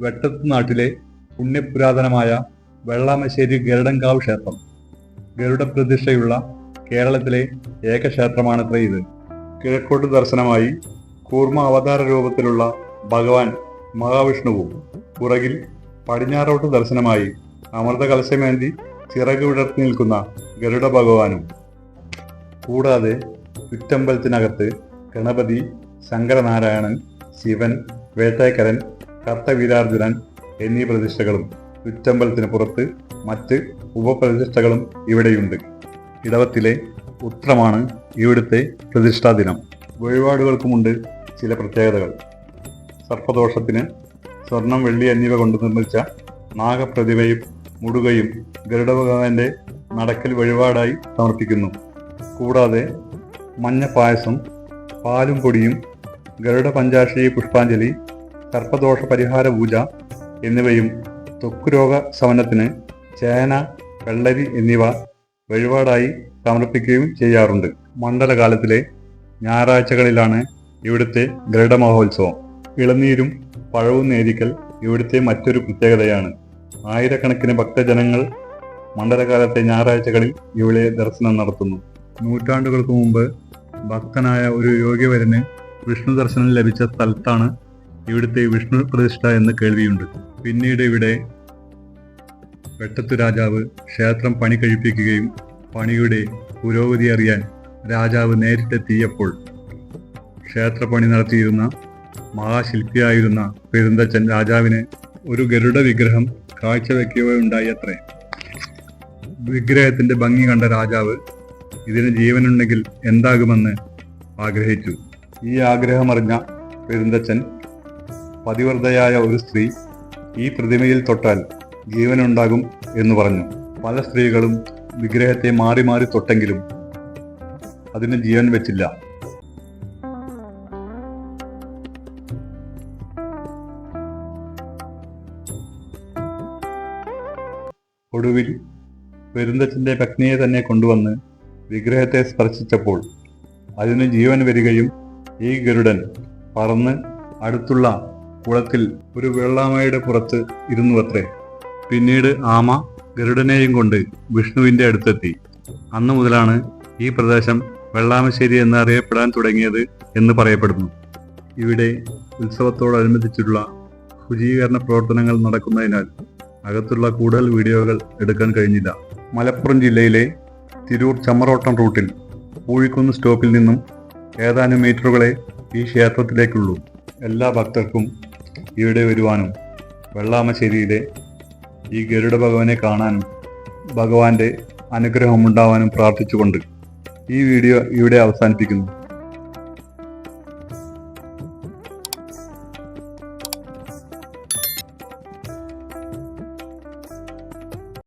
വെട്ടത്ത് നാട്ടിലെ പുണ്യപുരാതനമായ വെള്ളാമശ്ശേരി ഗരുഡൻകാവ് ക്ഷേത്രം. ഗരുഡ പ്രതിഷ്ഠയുള്ള കേരളത്തിലെ ഏക ക്ഷേത്രമാണത്രേ ഇത്. കിഴക്കോട്ട് ദർശനമായി കൂർമ്മ അവതാര രൂപത്തിലുള്ള ഭഗവാൻ മഹാവിഷ്ണുവും പുറകിൽ പടിഞ്ഞാറോട്ട് ദർശനമായി അമൃത കലശമേന്തി ചിറക് വിടർത്തി നിൽക്കുന്ന ഗരുഡ ഭഗവാനും. കൂടാതെ ചുറ്റമ്പലത്തിനകത്ത് ഗണപതി ശങ്കരനാരായണൻ ശിവൻ വേട്ടേക്കരൻ കർത്തവീരാർജുനൻ എന്നീ പ്രതിഷ്ഠകളും ചുറ്റമ്പലത്തിന് പുറത്ത് മറ്റ് ഉപപ്രതിഷ്ഠകളും ഇവിടെയുണ്ട്. ഇടവത്തിലെ ഉത്രമാണ് ഇവിടുത്തെ പ്രതിഷ്ഠാ ദിനം. വഴിപാടുകൾക്കുമുണ്ട് ചില പ്രത്യേകതകൾ. സർപ്പദോഷത്തിന് സ്വർണം വെള്ളി എന്നിവ കൊണ്ട് നിർമ്മിച്ച നാഗപ്രതിമയും മുടുകയും ഗരുഡഭഗവാന്റെ നടക്കൽ വഴിപാടായി സമർപ്പിക്കുന്നു. കൂടാതെ മഞ്ഞ പായസം പാലും പൊടിയും ഗരുഡ പഞ്ചാക്ഷി പുഷ്പാഞ്ജലി സർപ്പദോഷ പരിഹാര പൂജ എന്നിവയും ത്വക്കുരോഗ ശമനത്തിന് ചേന വെള്ളരി എന്നിവ വഴിപാടായി സമർപ്പിക്കുകയും ചെയ്യാറുണ്ട്. മണ്ഡലകാലത്തിലെ ഞായറാഴ്ചകളിലാണ് ഇവിടുത്തെ ഗരുഡ മഹോത്സവം. ഇളനീരും പഴവും നേരിക്കൽ ഇവിടുത്തെ മറ്റൊരു പ്രത്യേകതയാണ്. ആയിരക്കണക്കിന് ഭക്തജനങ്ങൾ മണ്ഡലകാലത്തെ ഞായറാഴ്ചകളിൽ ഇവിടെ ദർശനം നടത്തുന്നു. നൂറ്റാണ്ടുകൾക്ക് മുമ്പ് ഭക്തനായ ഒരു യോഗ്യവരന് വിഷ്ണു ദർശനം ലഭിച്ച സ്ഥലത്താണ് ഇവിടുത്തെ വിഷ്ണു പ്രതിഷ്ഠ എന്ന് കേൾവിയുണ്ട്. പിന്നീട് ഇവിടെ വെട്ടത്തു രാജാവ് ക്ഷേത്രം പണി കഴിപ്പിക്കുകയും പണിയുടെ പുരോഗതി അറിയാൻ രാജാവ് നേരിട്ടെത്തിയപ്പോൾ ക്ഷേത്രപണി നടത്തിയിരുന്ന മഹാശില്പിയായിരുന്ന പെരുന്തച്ചൻ രാജാവിന് ഒരു ഗരുഡ വിഗ്രഹം കാഴ്ചവെക്കുകയുണ്ടായി അത്രേ. വിഗ്രഹത്തിന്റെ ഭംഗി കണ്ട രാജാവ് ഇതിന് ജീവനുണ്ടെങ്കിൽ എന്താകുമെന്ന് ആഗ്രഹിച്ചു. ഈ ആഗ്രഹമറിഞ്ഞ പെരുന്തച്ഛൻ പതിവ്രതയായ ഒരു സ്ത്രീ ഈ പ്രതിമയിൽ തൊട്ടാൽ ജീവനുണ്ടാകും എന്ന് പറഞ്ഞു. പല സ്ത്രീകളും വിഗ്രഹത്തെ മാറി മാറി തൊട്ടെങ്കിലും അതിന് ജീവൻ വെച്ചില്ല. ഒടുവിൽ പെരുന്തച്ഛന്റെ പത്നിയെ തന്നെ കൊണ്ടുവന്ന് വിഗ്രഹത്തെ സ്പർശിച്ചപ്പോൾ അതിന് ജീവൻ വരികയും ഈ ഗരുഡൻ പറന്ന് അടുത്തുള്ള കുളത്തിൽ ഒരു വെള്ളാമയുടെ പുറത്ത് ഇരുന്നുവത്രേ. പിന്നീട് ആമ ഗരുഡനെയും കൊണ്ട് വിഷ്ണുവിന്റെ അടുത്തെത്തി. അന്നു മുതലാണ് ഈ പ്രദേശം വെള്ളാമശ്ശേരി എന്നറിയപ്പെടാൻ തുടങ്ങിയത് എന്ന് പറയപ്പെടുന്നു. ഇവിടെ ഉത്സവത്തോടനുബന്ധിച്ചുള്ള ശുചീകരണ പ്രവർത്തനങ്ങൾ നടക്കുന്നതിനാൽ അകത്തുള്ള കൂടുതൽ വീഡിയോകൾ എടുക്കാൻ കഴിഞ്ഞില്ല. മലപ്പുറം ജില്ലയിലെ തിരൂർ ചമ്മറോട്ടം റൂട്ടിൽ പൂഴിക്കുന്ന് സ്റ്റോപ്പിൽ നിന്നും ഏതാനും മീറ്ററുകളെ ഈ ക്ഷേത്രത്തിലേക്കുള്ളൂ. എല്ലാ ഭക്തർക്കും ഇവിടെ വരുവാനും വെള്ളാമശ്ശേരിയിലെ ഈ ഗരുഡ ഭഗവാനെ കാണാനും ഭഗവാന്റെ അനുഗ്രഹമുണ്ടാവാനും പ്രാർത്ഥിച്ചുകൊണ്ട് ഈ വീഡിയോ ഇവിടെ അവസാനിപ്പിക്കുന്നു.